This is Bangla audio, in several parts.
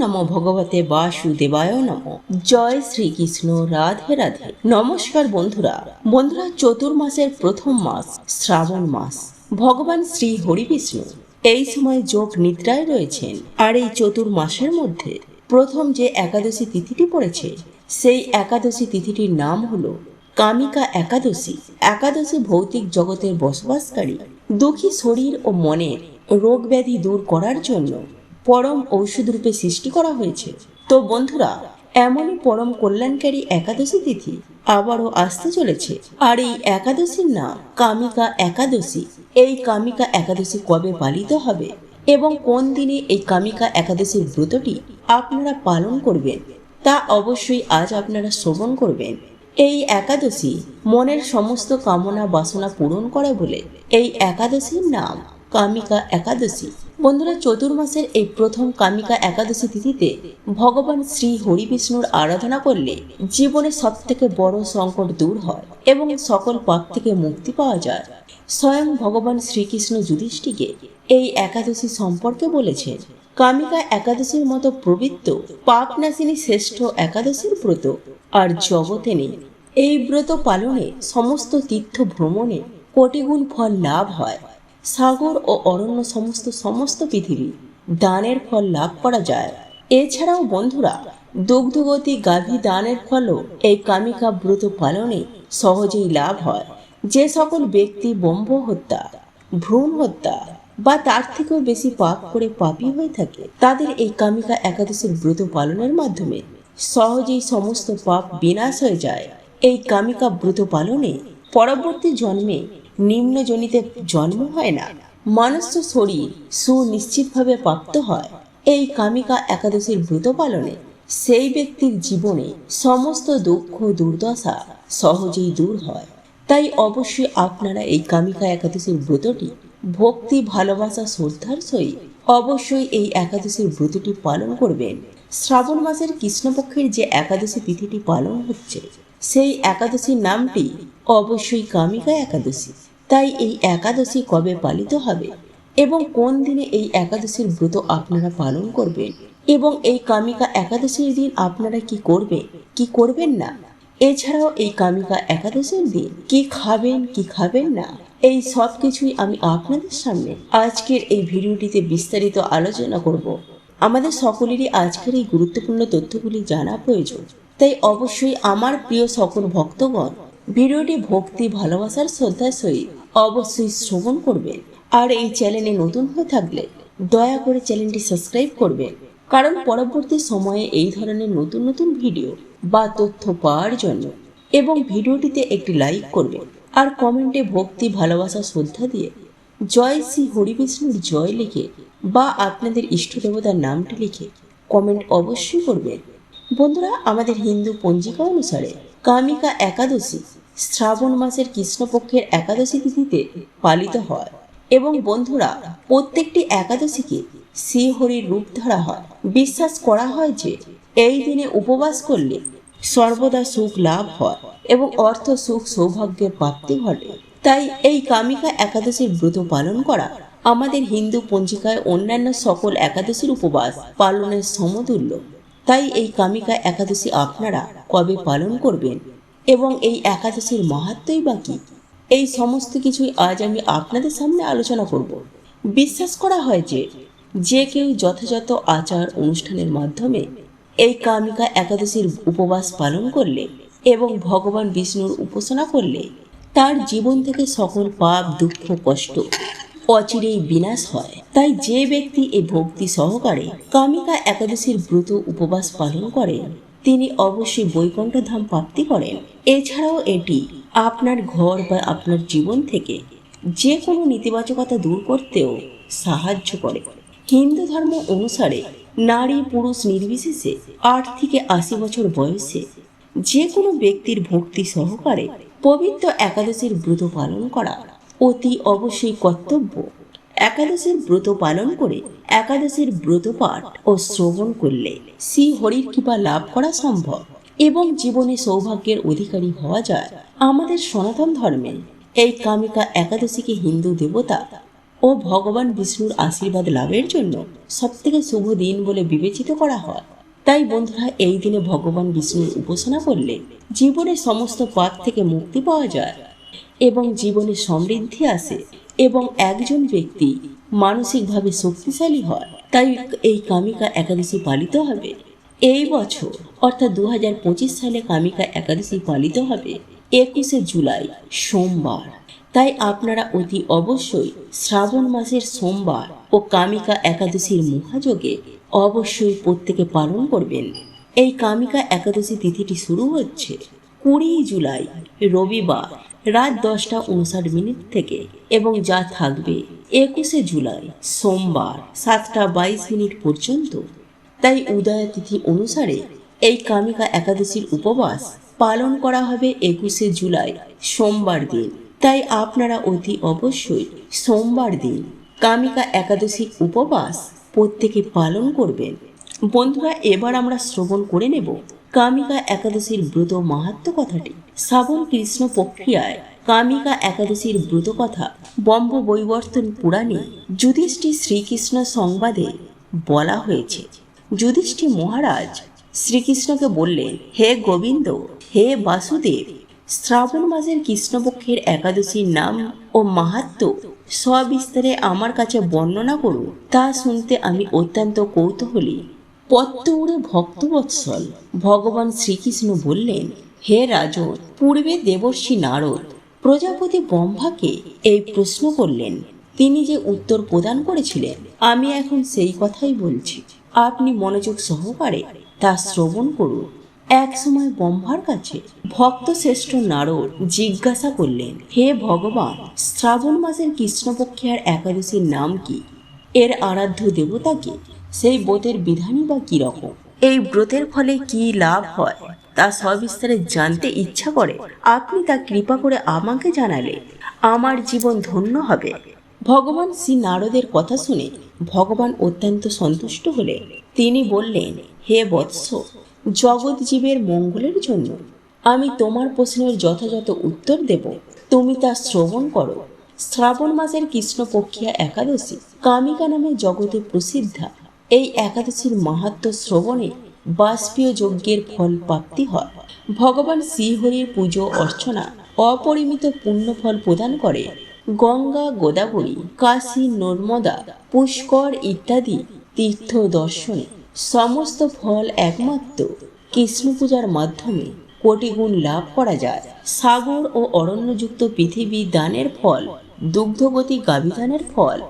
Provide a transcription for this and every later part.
নমো ভগবতে বাসুদেবায় নম। জয় শ্রীকৃষ্ণ, রাধে রাধে। নমস্কার বন্ধুরা। বন্ধুরা, চতুর্মাসের প্রথম মাস, শ্রাবণ মাস। ভগবান শ্রী হরিবিষ্ণু এই সময় যোগ নিদ্রায় রয়েছেন। আর এই চতুর্মাসের মধ্যে প্রথম যে একাদশী তিথিটি পড়েছে, সেই একাদশী তিথিটির নাম হলো কামিকা একাদশী। একাদশী ভৌতিক জগতের বসবাসকারী, দুঃখী শরীর ও মনের রোগ ব্যাধি দূর করার জন্য পরম ঔষধ রূপে সৃষ্টি করা হয়েছে। তো বন্ধুরা, এমনই পরম কল্যাণকারী একাদশী তিথি আবারও আসতে চলেছে। আর এই একাদশীর নাম কামিকা একাদশী। এই কামিকা একাদশী কবে পালিত হবে? এবং কোন দিনে এই কামিকা একাদশীর ব্রতটি আপনারা পালন করবেন? তা অবশ্যই আজ আপনারা শ্রবণ করবেন। এই একাদশী মনের সমস্ত কামনা বাসনা পূরণ করে বলে এই একাদশীর নাম কামিকা একাদশী। বন্ধুরা চতুর্মাসের এই প্রথম কামিকা একাদশী তিথিতে ভগবান শ্রী হরিবিষ্ণুর আরাধনা করলে জীবনে সব থেকে বড় সংকট দূর হয় এবং সকল পাপ থেকে মুক্তি পাওয়া যায়। স্বয়ং ভগবান শ্রীকৃষ্ণ যুধিষ্ঠিকে এই একাদশী সম্পর্কে বলেছেন, কামিকা একাদশীর মতো প্রবৃত্ত পাপ নাসিনী শ্রেষ্ঠ একাদশীর ব্রত আর জগতে নেই। এই ব্রত পালনে সমস্ত তীর্থ ভ্রমণে কোটিগুণ ফল লাভ হয়। সাগর ও অরণ্য সমস্ত সমস্ত পৃথিবী দানের ফল লাভ করা যায়। এছাড়াও বন্ধুরা, দুগ্ধগতি গাভী দানের ফলও এই কামিকা ব্রত পালনে সহজেই লাভ হয়। যে সকল ব্যক্তি বম্ব হত্যা, ভ্রূণ হত্যা বা তার থেকেও বেশি পাপ করে পাপী হয়ে থাকে, তাদের এই কামিকা একাদশীর ব্রত পালনের মাধ্যমে সহজেই সমস্ত পাপ বিনাশ হয়ে যায়। এই কামিকা ব্রত পালনে পরবর্তী জন্মে নিম্নজনিতে জন্ম হয় না। মনস্য শরীর সুনিশ্চিতভাবে প্রাপ্ত হয়। এই কামিকা একাদশীর ব্রত পালনে সেই ব্যক্তির জীবনে সমস্ত দুঃখ, দুর্দশা সহজেই দূর হয়। তাই অবশ্যই আপনারা এই কামিকা একাদশীর ব্রতটি ভক্তি, ভালোবাসা, শ্রদ্ধার সহিত অবশ্যই এই একাদশীর ব্রতটি পালন করবেন। শ্রাবণ মাসের কৃষ্ণপক্ষের যে একাদশী তিথিটি পালন হচ্ছে, সেই একাদশীর নামটি অবশ্যই কামিকা একাদশী। তাই এই একাদশী কবে পালিত হবে? এবং কোন দিনে এই একাদশীর ব্রত আপনারা পালন করবেন? এবং এই কামিকা একাদশীর দিন আপনারা কি করবে কি করবেন না? এছাড়াও এই কামিকা একাদশীর দিন কি খাবেন কি খাবেন না? এই সব কিছুই আমি আপনাদের সামনে আজকের এই ভিডিওটিতে বিস্তারিত আলোচনা করব। আমাদের সকলেরই আজকের এই গুরুত্বপূর্ণ তথ্যগুলি জানা প্রয়োজন। তাই অবশ্যই আমার প্রিয় সকল ভক্তগণ, ভিডিওটি ভক্তি, ভালোবাসার শ্রদ্ধার সহিত অবশ্যই শ্রবণ করবেন। আর এই চ্যানেলে নতুন হয়ে থাকলে দয়া করে চ্যানেলটি সাবস্ক্রাইব করবেন। কারণ পরবর্তী সময়ে এই ধরনের নতুন নতুন ভিডিও বা তথ্য পাওয়ার জন্য এবং ভিডিওটিতে একটি লাইক করবেন আর কমেন্টে ভক্তি, ভালোবাসা, শ্রদ্ধা দিয়ে জয় শ্রী হরিবিষ্ণুর জয় লিখে বা আপনাদের ইষ্ট দেবতার নামটি লিখে কমেন্ট অবশ্যই করবেন। বন্ধুরা, আমাদের হিন্দু পঞ্জিকা অনুসারে কামিকা একাদশী শ্রাবণ মাসের কৃষ্ণপক্ষের একাদশী তিথিতে পালিত হয় এবং বন্ধুরা, প্রত্যেকটি একাদশীকে শ্রীহরির রূপ ধরা হয়। বিশ্বাস করা হয় যে, এই দিনে উপবাস করলে সর্বদা সুখ লাভ হয় এবং অর্থ সুখ সৌভাগ্যের প্রাপ্তি ঘটে। তাই এই কামিকা একাদশীর ব্রত পালন করা আমাদের হিন্দু পঞ্জিকায় অন্যান্য সকল একাদশীর উপবাস পালনের সমতুল্য। তাই এই কামিকা একাদশী আপনারা কবে পালন করবেন এবং এই একাদশীর মাহাত্মই বা কি? এই সমস্ত কিছুই আজ আমি আপনাদের সামনে আলোচনা করব। বিশ্বাস করা হয় যে যে কেউ যথাযথ আচার অনুষ্ঠানের মাধ্যমে এই কামিকা একাদশীর উপবাস পালন করলে এবং ভগবান বিষ্ণুর উপাসনা করলে তার জীবন থেকে সকল পাপ, দুঃখ, কষ্ট অচিরেই বিনাশ হয়। তাই যে ব্যক্তি এই ভক্তি সহকারে কামিকা একাদশীর ব্রত উপবাস পালন করেন তিনি অবশ্যই বৈকুণ্ঠ ধাম প্রাপ্তি করেন। এছাড়াও এটি আপনার ঘর বা আপনার জীবন থেকে যে কোনো নেতিবাচকতা দূর করতেও সাহায্য করে। হিন্দু ধর্ম অনুসারে নারী পুরুষ নির্বিশেষে আট থেকে আশি বছর বয়সে যে কোনো ব্যক্তির ভক্তি সহকারে পবিত্র একাদশীর ব্রত পালন করা অতি অবশ্যই কর্তব্য। একাদশীর ব্রত পালন করে একাদশীর ব্রত পাঠ ও শ্রবণ করলে শ্রী হরির কৃপা লাভ করা সম্ভব এবং জীবনে সৌভাগ্যের অধিকারী হওয়া যায়। আমাদের সনাতন ধর্মে এই কামিকা একাদশীকে হিন্দু দেবতা ও ভগবান বিষ্ণুর আশীর্বাদ লাভের জন্য সবথেকে শুভ দিন বলে বিবেচিত করা হয়। তাই বন্ধুরা, এই দিনে ভগবান বিষ্ণুর উপাসনা করলে জীবনের সমস্ত পাপ থেকে মুক্তি পাওয়া যায় এবং জীবনে সমৃদ্ধি আসে। এবং একজন ব্যক্তি মানসিকভাবে শক্তিশালী হয়। তাই এই কামিকা একাদশী পালিত হবে। এই বছর, অর্থাৎ দু হাজার পঁচিশ সালে কামিকা একাদশী পালিত হবে একুশে জুলাই, সোমবার। তাই আপনারা অতি অবশ্যই শ্রাবণ মাসের সোমবার ও কামিকা একাদশীর মহাযোগে অবশ্যই প্রত্যেকে পালন করবেন। এই কামিকা একাদশী তিথিটি শুরু হচ্ছে কুড়ি জুলাই, রবিবার। রাত দশটা উনষাট মিনিট থেকে এবং যা থাকবে একুশে জুলাই, সোমবার সাতটা বাইশ মিনিট পর্যন্ত। তাই উদয় তিথি অনুসারে এই কামিকা একাদশীর উপবাস পালন করা হবে একুশে জুলাই, সোমবার দিন। তাই আপনারা অতি অবশ্যই সোমবার দিন কামিকা একাদশীর উপবাস প্রত্যেকে পালন করবেন। বন্ধুরা, এবার আমরা শ্রবণ করে নেব কামিকা একাদশীর ব্রত মাহাত্ম কথাটি। শ্রাবণ কৃষ্ণ প্রক্রিয়ায় কামিকা একাদশীর ব্রত কথা বম্ব বৈবর্তন পুরাণে যুধিষ্ঠির শ্রীকৃষ্ণ সংবাদে বলা হয়েছে। যুধিষ্ঠির মহারাজ শ্রীকৃষ্ণকে বললেন, হে গোবিন্দ, হে বাসুদেব, শ্রাবণ মাসের কৃষ্ণপক্ষের একাদশীর নাম ও মাহাত্ম সবিস্তারে আমার কাছে বর্ণনা করুন। তা শুনতে আমি অত্যন্ত কৌতূহলী। পত্ত উড়ে ভক্তবৎসল, ভগবান শ্রীকৃষ্ণ বললেন হে রাজন পূর্বে দেবর্ষি নারদ প্রজাপতি ব্রহ্মাকে এই প্রশ্ন করলেন। তিনি যে উত্তর প্রদান করেছিলেন, আমি এখন সেই কথাই বলছি। আপনি মনোযোগ সহকারে তা শ্রবণ করুন। এক সময় ব্রহ্মার কাছে ভক্ত শ্রেষ্ঠ নারদ জিজ্ঞাসা করলেন, হে ভগবান, শ্রাবণ মাসের কৃষ্ণপক্ষের একাদশীর নাম কি? এর আরাধ্য দেবতা কি? সেই ব্রতের বিধানই বা কি রকম এই ব্রতের ফলে কি লাভ হয়? তা সবিস্তারে জানতে ইচ্ছা করে। আপনি তা কৃপা করে আমাকে জানালে, আমার জীবন ধন্য হবে। ভগবান শ্রী নারদের কথা শুনে ভগবান অত্যন্ত সন্তুষ্ট হলে, তিনি বললেন, হে বৎস, জগৎ জীবের মঙ্গলের জন্য আমি তোমার প্রশ্নের যথাযথ উত্তর দেব। তুমি তা শ্রবণ করো। শ্রাবণ মাসের কৃষ্ণপক্ষিয়া একাদশী কামিকা নামে জগতে প্রসিদ্ধা। এই একাদশীর মাহাত্ম শ্রবণে বাষ্পীয় যজ্ঞের ফল প্রাপ্তি হয়। ভগবান শ্রীহরির পুজো অর্চনা অপরিমিত পুণ্যফল প্রদান করে। গঙ্গা, গোদাবরী, কাশী, নর্মদা, পুষ্কর ইত্যাদি তীর্থ দর্শনে সমস্ত ফল একমাত্র কৃষ্ণ পূজার মাধ্যমে কোটি গুণ লাভ করা যায়। সাগর ও অরণ্যযুক্ত পৃথিবী দানের ফল, দুগ্ধগতি গাভিদানের ফল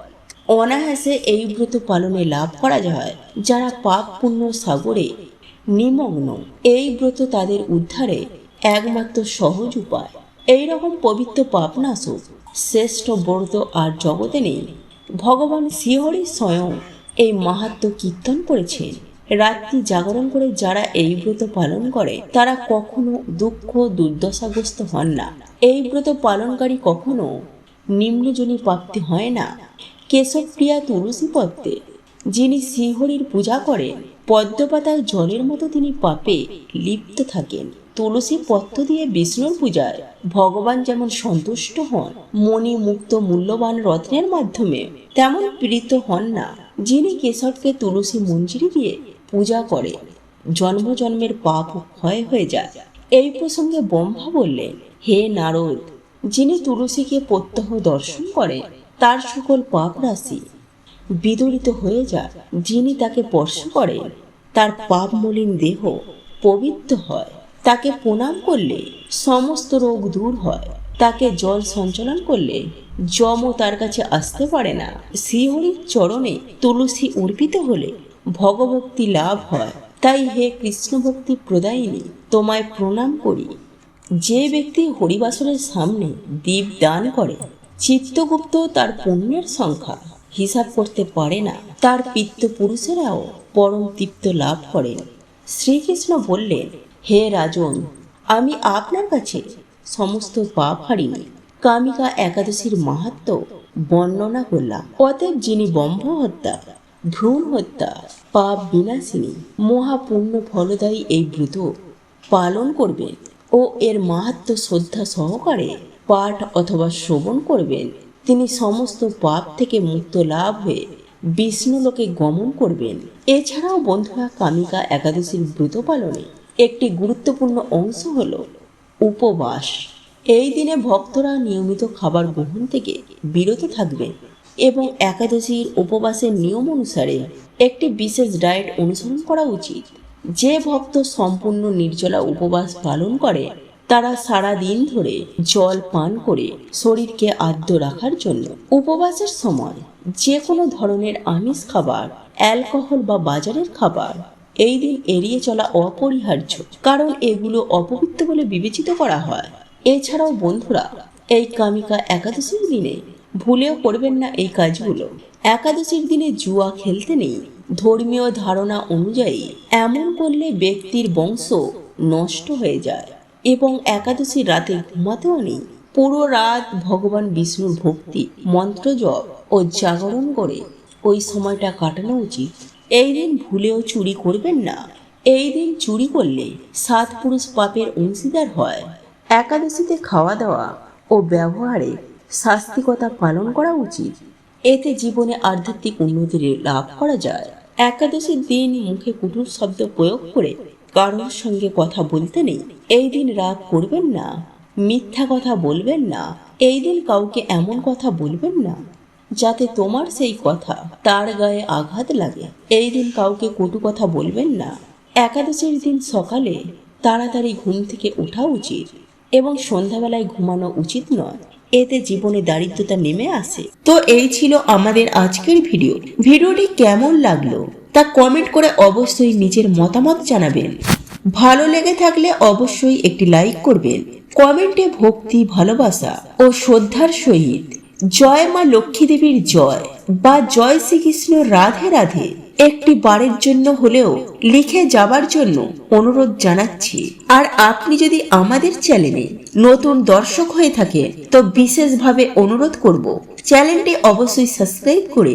অনায়াসে এই ব্রত পালনে লাভ করা যায়, যারা পাপ পুণ্য সাগরে নিমগ্ন। এই ব্রত তাদের উদ্ধারে একমাত্র সহজ উপায়। এই রকম পবিত্র পাপনাশক শ্রেষ্ঠ ব্রত আর জগতে নেই। ভগবান শ্রীহরি স্বয়ং এই মাহাত্ম কীর্তন করেছেন। রাত্রি জাগরণ করে যারা এই ব্রত পালন করে, তারা কখনো দুঃখ, দুর্দশাগ্রস্ত হন না। এই ব্রত পালনকারী কখনো নিম্নজনী প্রাপ্তি হয় না। কেশবপ্রিয়া তুলসী পদ্মে যিনি শ্রীহরির পূজা করেন, পদ্মপাতার জলের মতো তিনি পাপে লিপ্ত থাকেন। তুলসী পত্র দিয়ে বিষ্ণুর পূজায় ভগবান যেমন সন্তুষ্ট হন মণি মুক্ত মূল্যবান রত্নের মাধ্যমে, তেমন প্রীত হন না, যিনি কেশবকে তুলসী মঞ্জুরি দিয়ে পূজা করে জন্ম জন্মের পাপ ক্ষয় হয়ে যায়। এই প্রসঙ্গে ব্রহ্মা বললেন, হে নারদ, যিনি তুলসীকে প্রত্যহ দর্শন করেন তার সকল পাপ রাশি বিদরিত হয়ে যায় যিনি তাকে স্পর্শ করেন তার পাপ মলিন দেহ পবিত্র হয়। তাকে প্রণাম করলে সমস্ত রোগ দূর হয়। তাকে জল সঞ্চালন করলে যমও তার কাছে আসতে পারে না। শ্রীহরির চরণে তুলসী অর্পিত হলে ভগভক্তি লাভ হয়। তাই হে কৃষ্ণ ভক্তি প্রদায়িনী, তোমায় প্রণাম করি। যে ব্যক্তি হরিবাসরের সামনে দীপ দান করে চিত্তগুপ্ত তার পুণ্যের সংখ্যা। হিসাব করতে পারে না। তার পিত্ত পুরুষেরাও পরম তৃপ্ত লাভ করেন। শ্রীকৃষ্ণ বললেন, হে রাজন, আমি আপনার কাছে সমস্ত পাপ হারিনি। কামিকা একাদশীর মাহাত্ম বর্ণনা করলাম। অতএব যিনি ব্রহ্ম হত্যা ভ্রূণ হত্যা, পাপ বিনাশিনী মহাপূর্ণ ফলদায়ী এই ব্রত পালন করবেন ও এর মাহাত্ম শ্রদ্ধা সহকারে পাঠ অথবা শ্রবণ করবেন। তিনি সমস্ত পাপ থেকে মুক্ত লাভ হয়ে বিষ্ণুলোকে গমন করবেন। এছাড়াও বন্ধুরা, কামিকা একাদশীর ব্রত পালনে একটি গুরুত্বপূর্ণ অংশ হল উপবাস। এই দিনে ভক্তরা নিয়মিত খাবার গ্রহণ থেকে বিরত থাকবেন এবং একাদশীর উপবাসের নিয়ম অনুসারে একটি বিশেষ ডায়েট অনুসরণ করা উচিত। যে ভক্ত সম্পূর্ণ নির্জলা উপবাস পালন করে তারা সারা দিন ধরে জল পান করে শরীরকে আদ্য রাখার জন্য। উপবাসের সময় যে কোনো ধরনের আমিষ খাবার, অ্যালকোহল বা বাজারের খাবার, এই দিন এড়িয়ে চলা অপরিহার্য, কারণ এগুলো অপবিত্র বলে বিবেচিত করা হয়। এছাড়াও বন্ধুরা, এই কামিকা একাদশীর দিনে ভুলেও করবেন না এই কাজগুলো। একাদশীর দিনে জুয়া খেলতে নেই। ধর্মীয় ধারণা অনুযায়ী এমন করলে ব্যক্তির বংশ নষ্ট হয়ে যায়। এবং একাদশীর রাতে ঘুমাতেও নেই। পুরো রাত ভগবান বিষ্ণুর ভক্তি, মন্ত্র জপ ও জাগরণ করে ওই সময়টা কাটানো উচিত। এই দিন ভুলেও চুরি করবেন না। এই দিন চুরি করলে সাত পুরুষ পাপের অংশীদার হয়। একাদশীতে খাওয়া দাওয়া ও ব্যবহারে শাস্তিকতা পালন করা উচিত। এতে জীবনে আধ্যাত্মিক উন্নতির লাভ করা যায়। একাদশীর দিন মুখে কুটুর শব্দ প্রয়োগ করে কারোর সঙ্গে কথা বলতে নেই। এই দিন রাগ করবেন না, মিথ্যা কথা বলবেন না, এই দিন কাউকে এমন কথা বলবেন না, যাতে তোমার সেই কথা তার গায়ে আঘাত লাগে। এই দিন কাউকে কটু কথা বলবেন না। একাদশীর দিন সকালে তাড়াতাড়ি ঘুম থেকে ওঠা উচিত এবং সন্ধ্যাবেলায় ঘুমানো উচিত নয়। এতে জীবনে দারিদ্রতা নেমে আসে। তো এই ছিল আমাদের আজকের ভিডিও। ভিডিওটি কেমন লাগল? তা কমেন্ট করে অবশ্যই নিজের মতামত জানাবেন। ভালো লেগে থাকলে অবশ্যই একটি লাইক করবেন। কমেন্টে ভক্তি, ভালোবাসা ও শ্রদ্ধার সহিত জয় মা লক্ষ্মী দেবীর জয় বা জয় শ্রীকৃষ্ণ রাধে রাধে একটি বারের জন্য হলেও লিখে যাবার জন্য অনুরোধ জানাচ্ছি। আর আপনি যদি আমাদের চ্যানেলে নতুন দর্শক হয়ে থাকেন, তো বিশেষভাবে অনুরোধ করব চ্যানেলটি অবশ্যই সাবস্ক্রাইব করে